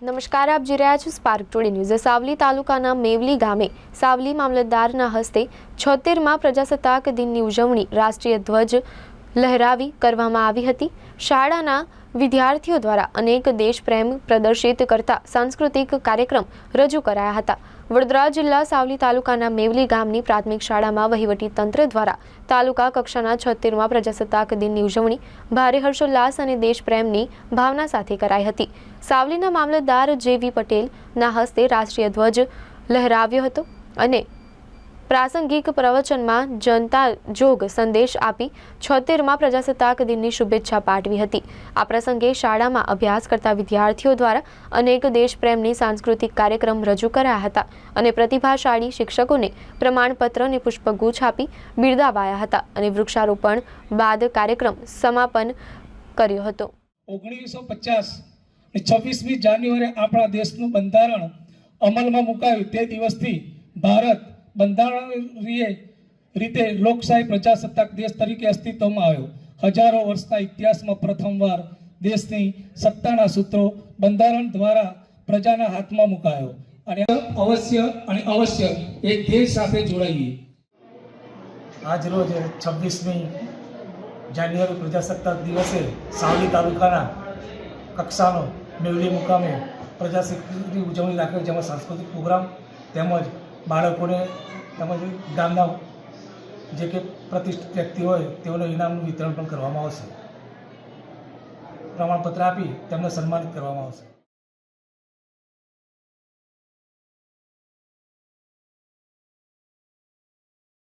નમસ્કાર, આપ જોઈ રહ્યા છો સ્પાર્ક ટુડે ન્યૂઝ સાવલી તાલુકાના મેવલી ગામે સાવલી મામલતદારના હસ્તે છોતેરમાં પ્રજાસત્તાક દિનની ઉજવણી રાષ્ટ્રીય ધ્વજ લહેરાવી કરવામાં આવી હતી. શાળાના વિદ્યાર્થીઓ દ્વારા અનેક દેશપ્રેમ પ્રદર્શિત કરતા સાંસ્કૃતિક કાર્યક્રમ રજૂ કરાયા હતા. વડોદરા જિલ્લા સાવલી તાલુકાના મેવલી ગામની પ્રાથમિક શાળામાં વહીવટી તંત્ર દ્વારા તાલુકા કક્ષાના છોતેરમાં પ્રજાસત્તાક દિનની ઉજવણી ભારે હર્ષોલ્લાસ અને દેશપ્રેમની ભાવના સાથે કરાઈ હતી. સાવલીના મામલતદાર જેવી પટેલના હસ્તે રાષ્ટ્રીય ધ્વજ લહેરાવ્યો હતો અને પ્રાસંગિક પ્રવચનમાં જનતા જોગ સંદેશ આપી છોતેરમાં પ્રજાસત્તાક દિનની શુભેચ્છા પાઠવી હતી. આ પ્રસંગે શાળામાં અભ્યાસ કરતા વિદ્યાર્થીઓ દ્વારા અનેક દેશપ્રેમની સાંસ્કૃતિક કાર્યક્રમ રજૂ કરાયા હતા અને પ્રતિભાશાળી શિક્ષકોને પ્રમાણપત્ર અને પુષ્પગુચ્છ આપી બિરદાવાયા હતા અને વૃક્ષારોપણ બાદ કાર્યક્રમ સમાપન કર્યો હતો. ઓગણીસો પચાસ છવ્વીસમી જાન્યુઆરી આપણા દેશનું બંધારણ અમલમાં મુકાયું. તે દિવસથી ભારત બંધારણીય રીતે લોકશાહી પ્રજાસત્તાક દેશ તરીકે અસ્તિત્વમાં આવ્યો. હજારો વર્ષના ઇતિહાસમાં પ્રથમવાર દેશની સત્તાના સૂત્રો બંધારણ દ્વારા પ્રજાના હાથમાં મુકાયો. અને અવશ્ય અને અવશ્ય એ દેશ સાથે જોડાઈએ. આજ રોજ છવ્વીસમી જાન્યુઆરી પ્રજાસત્તાક દિવસે સાવલી તાલુકાના કક્ષાનો મેવલી મુકામે પ્રજાસત્તાકની ઉજવણી રાખેલ જેમાં સાંસ્કૃતિક પ્રોગ્રામ તેમજ બાળકોને તેમજ ગામના જે કે પ્રતિષ્ઠિત વ્યક્તિ હોય તેઓને ઇનામનું વિતરણ પણ કરવામાં આવશે. પ્રમાણપત્ર આપી તેમને સન્માનિત કરવામાં આવશે.